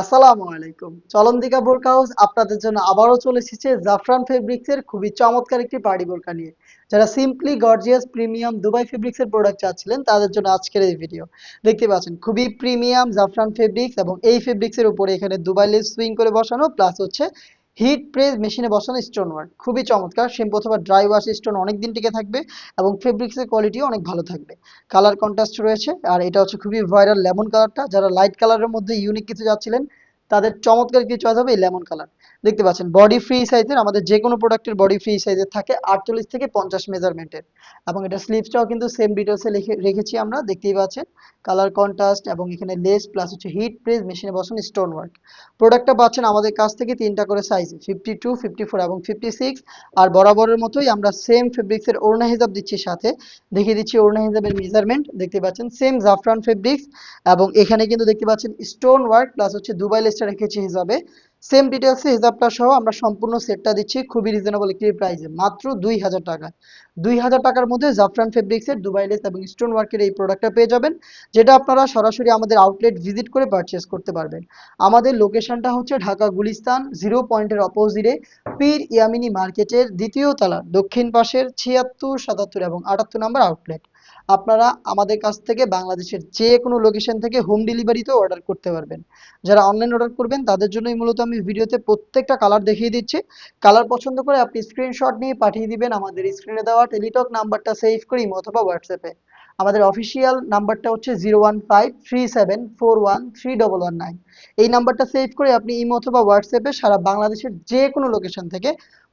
আসসালামু আলাইকুম। চলন্দিকা বোরকা হাউস আপনাদের জন্য আবারও চলে এসেছে জাফরান ফেব্রিক্সের খুবই চমৎকার একটি পার্টি বোরকা নিয়ে। যারা সিম্পলি গর্জিয়াস প্রিমিয়াম দুবাই ফেব্রিক্সের প্রোডাক্ট চাচ্ছিলেন, তাদের জন্য আজকের এই ভিডিও দেখতে পাচ্ছেন, খুবই প্রিমিয়াম জাফরান ফেব্রিক্স এবং এই ফেব্রিক্সের উপরে এখানে দুবাই লেস সুইং করে বসানো প্লাস হচ্ছে হিট প্রেস মেশিনে বসানো স্টোন ওয়ার্ক খুবই চমৎকার। শ্যাম্পু অথবা ড্রাই ওয়াশ স্টোন অনেক দিন টিকে থাকবে এবং ফেব্রিক্স এর কোয়ালিটি অনেক ভালো থাকবে। কালার কন্ট্রাস্ট রয়েছে। আর এটা হচ্ছে খুবই ভাইরাল লেমন কালারটা যারা লাইট কালারের মধ্যে ইউনিক কিছু যাচ্ছিলেন তাদের চমৎকার কিছু চয়েস হবে লেমন কালার দেখতে পাচ্ছেন বডি ফ্রি সাইজের আমাদের যে কোনো প্রোডাক্টের বডি ফ্রি সাইজের থাকে আটচল্লিশ থেকে পঞ্চাশ মেজারমেন্টের এবং এটা স্লিভসটাও কিন্তু সেম ডিটেলসে রেখেছি আমরা, দেখতেই পাচ্ছেন। কালার কন্ট্রাস্ট এবং এখানে লেস প্লাস হচ্ছে হিট প্রেস মেশিনে বসানো স্টোন ওয়ার্ক প্রোডাক্টটা পাচ্ছেন আমাদের কাছ থেকে তিনটা করে size fifty two fifty four এবং ফিফটি সিক্স আর বরাবরের মতোই আমরা সেম ফেব্রিক্সের ওড়না হিসাব দিচ্ছি সাথে। দেখিয়ে দিচ্ছি ওড়না হিসাবের মেজারমেন্ট দেখতে পাচ্ছেন সেম জাফরান ফেব্রিক্স এবং এখানে কিন্তু দেখতে পাচ্ছেন স্টোন ওয়ার্ক প্লাস হচ্ছে দুবাই লেসটা রেখেছি হিসাবে। সেম ডিটেলসে হিসাবটা সহ আমরা সম্পূর্ণ সেটটা দিচ্ছি খুবই রিজনেবল একটি প্রাইসে মাত্র দুই হাজার টাকা। দুই হাজার টাকার মধ্যে জাফরান ফেব্রিক্সের দুবাই লেস এবং স্টোন ওয়ার্কের এই প্রোডাক্টটা পেয়ে যাবেন, যেটা আপনারা সরাসরি আমাদের আউটলেট ভিজিট করে পারচেস করতে পারবেন। আমাদের লোকেশনটা হচ্ছে ঢাকা গুলিস্তান জিরো পয়েন্টের অপোজিটে পীর ইয়ামিনী মার্কেটের দ্বিতীয় তলা, দক্ষিণ পাশের ছিয়াত্তর, সাতাত্তর এবং আটাত্তর নম্বর আউটলেট আপনারা আমাদের কাছ থেকে বাংলাদেশের যে কোনো লোকেশন থেকে হোম ডেলিভারিতেও অর্ডার করতে পারবেন। যারা অনলাইন অর্ডার করবেন, তাদের জন্যই মূলত আমি ভিডিওতে প্রত্যেকটা কালার দেখিয়ে দিচ্ছি। কালার পছন্দ করে আপনি স্ক্রিনশট নিয়ে পাঠিয়ে দিবেন আমাদের স্ক্রিনে দেওয়া টেলিটক নাম্বারটা সেভ করে অথবা হোয়াটসঅ্যাপে আমাদের অফিসিয়াল নাম্বারটা হচ্ছে zero one five three seven four one three double one nine এই নাম্বারটা সেভ করে আপনি ইমো অথবা হোয়াটসঅ্যাপে সারা বাংলাদেশের যে কোনো লোকেশন থেকে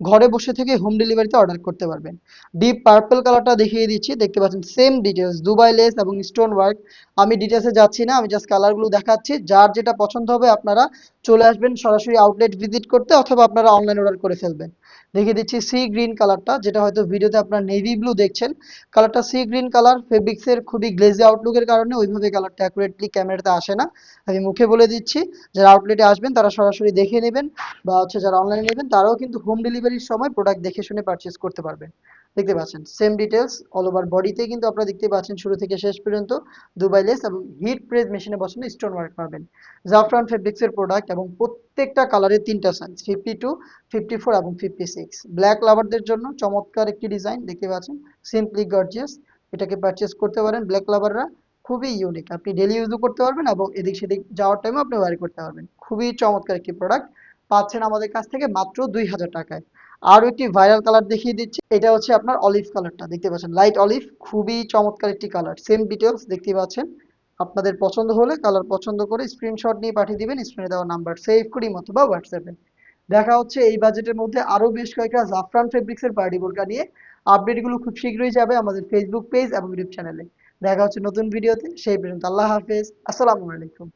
ঘরে বসে থেকে হোম ডেলিভারিতে অর্ডার করতে পারবেন। ডিপ পার্পল কালারটা দেখিয়ে দিচ্ছি, দেখতে পাচ্ছেন সেম ডিটেলস দুবাই লেস এবং স্টোন ওয়ার্ক আমি ডিটেলসে যাচ্ছি না, আমি জাস্ট কালারগুলো দেখাচ্ছি, যার যেটা পছন্দ হবে আপনারা চলে আসবেন সরাসরি আউটলেট ভিজিট করতে অথবা আপনারা অনলাইন অর্ডার করে ফেলবেন। দেখিয়ে দিচ্ছি সি গ্রিন কালারটা যেটা হয়তো ভিডিওতে আপনার নেভি ব্লু দেখছেন। কালারটা সি গ্রিন কালার ফেব্রিক্সের খুবই গ্লেজি আউটলুকের কারণে ওইভাবে কালারটা অ্যাকুরেটলি ক্যামেরাতে আসে না। আমি মুখে বলে দিচ্ছি, যারা আউটলেটে আসবেন তারা সরাসরি দেখে নেবেন বা হচ্ছে যারা অনলাইনে নেবেন তারাও কিন্তু হোম ডেলিভারির সময় প্রোডাক্ট দেখে শুনে পারচেস করতে পারবেন। দেখতে পাচ্ছেন সেম ডিটেলস অল ওভার বডিতে কিন্তু আপনারা দেখতে পাচ্ছেন শুরু থেকে শেষ পর্যন্ত দুবাই লেস এবং হিট প্রেস মেশিনে বসানো স্টোন ওয়ার্ক পাবেন জাফরান ফেব্রিক্সের প্রোডাক্ট এবং প্রত্যেকটা কালারের তিনটা size fifty two fifty four এবং ফিফটি সিক্স ব্ল্যাক লাভারদের জন্য চমৎকার একটি ডিজাইন দেখতে পাচ্ছেন সিম্পলি গর্জিয়াস এটাকে পারচেস করতে পারেন। ব্ল্যাক লাভাররা খুবই ইউনিক আপনি ডেলি ইউজও করতে পারবেন এবং এদিক সেদিক যাওয়ার টাইমে আপনি ওয়ারি করতে পারবেন। খুবই চমৎকার একটি প্রোডাক্ট পাচ্ছেন আমাদের কাছ থেকে মাত্র দুই হাজার টাকায়। আরও একটি ভাইরাল কালার দেখিয়ে দিচ্ছি। এটা হচ্ছে আপনার অলিভ কালারটা দেখতে পাচ্ছেন? লাইট অলিভ খুবই চমৎকার একটি কালার সেম ডিটেলস দেখতে পাচ্ছেন। আপনাদের পছন্দ হলে কালার পছন্দ করে স্ক্রিনশট নিয়ে পাঠিয়ে দিবেন স্ক্রিনে দেওয়া নাম্বার সেভ করি অথবা হোয়াটসঅ্যাপে দেখা হচ্ছে এই বাজেটের মধ্যে আরও বেশ কয়েকটা জাফরান ফেব্রিক্সের পার্টি বোরকা নিয়ে। আপডেটগুলো খুব শীঘ্রই যাবে আমাদের ফেসবুক পেজ এবং ইউটিউব চ্যানেলে দেখা হচ্ছে নতুন ভিডিওতে সেই পর্যন্ত আল্লাহ হাফেজ। আসসালামু আলাইকুম।